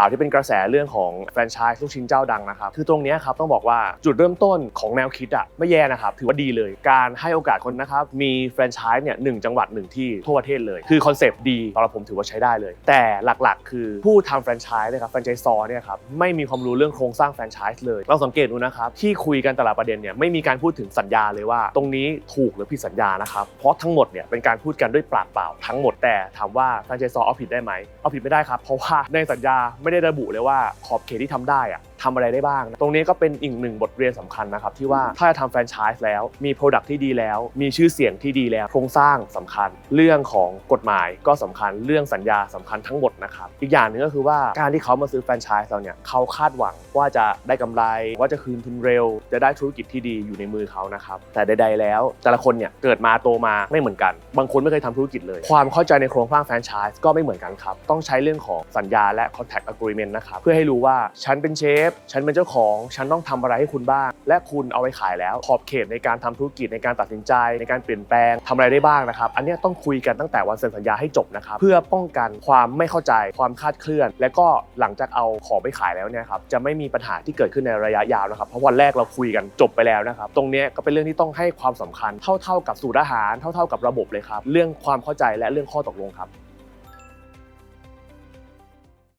ข่าวที่เป็นกระแสเรื่องของแฟรนไชส์ลูกชิ้นเจ้าดังนะครับคือตรงนี้ครับต้องบอกว่าจุดเริ่มต้นของแนวคิดอะไม่แย่นะครับถือว่าดีเลย การให้โอกาสคนนะครับมีแฟรนไชส์เนี่ยหนึ่งจังหวัดหนึ่งที่ทั่วประเทศเลย คือคอนเซปต์ดีสำหรับผมถือว่าใช้ได้เลย แต่หลักๆ คือผู้ทำแฟรนไชส์นะครับแฟรนไชส์ซอเนี่ยครับไม่มีความรู้เรื่องโครงสร้างแฟรนไชส์เลยเราสังเกตดูนะครับที่คุยกันแต่ละประเด็นเนี่ยไม่มีการพูดถึงสัญญาเลยว่า ตรงนี้ถูกหรือผิดสัญญานะครับเพราะทั้งหมดเนี่ยเป็นการพูดกันด้วยปากเปล่าทั้งหมดแต่ถามว่าแฟรนไชส์ซอเอาผิดได้ไหมเอาผิดไม่ได้ครับเพราะว่าในสัญญาไไม่ได้ระบุเลยว่าขอบเขตที่ทำได้อะ ทำอะไรได้บ้าง ตรงนี้ก็เป็นอีกหนึ่งบทเรียนสำคัญนะครับที่ว่าถ้าจะทำแฟรนไชส์แล้ว มี Product ที่ดีแล้ว มีชื่อเสียงที่ดีแล้ว โครงสร้างสำคัญ เรื่องของกฎหมายก็สำคัญ เรื่องสัญญาสำคัญทั้งหมดนะครับ อีกอย่างหนึ่งก็คือว่าการที่เขามาซื้อแฟรนไชส์เราเนี่ยเขาคาดหวังว่าจะได้กำไร ว่าจะคืนทุนเร็ว จะได้ธุรกิจที่ดีอยู่ในมือเขานะครับ แต่ใด ๆ แล้ว แต่ละคนเนี่ยเกิดมาโตมาไม่เหมือนกัน บางคนไม่เคยทำธุรกิจเลย ความเข้าใจในโครงสร้างแฟรนไชส์ก็ไม่เหมือนกันครับ ต้องใช้เรื่องของสัญญาและ contract agreement นะครับ เพื่อให้รู้ว่าฉันเป็นเชฟฉันเป็นเจ้าของ ฉันต้องทำอะไรให้คุณบ้าง และคุณเอาไปขายแล้ว ขอบเขตในการทำธุรกิจในการตัดสินใจ ในการเปลี่ยนแปลงทำอะไรได้บ้างนะครับ อันนี้ต้องคุยกันตั้งแต่วันเซ็นสัญญาให้จบนะครับ เพื่อป้องกันความไม่เข้าใจ ความคาดเคลื่อน และก็หลังจากเอาของไปขายแล้วเนี่ยครับ จะไม่มีปัญหาที่เกิดขึ้นในระยะยาวนะครับ เพราะวันแรกเราคุยกันจบไปแล้วนะครับ ตรงนี้ก็เป็นเรื่องที่ต้องให้ความสำคัญ เท่า ๆ กับสูตรอาหาร เท่า ๆ กับระบบเลยครับ เรื่องความเข้าใจและเรื่องข้อตกลงครับ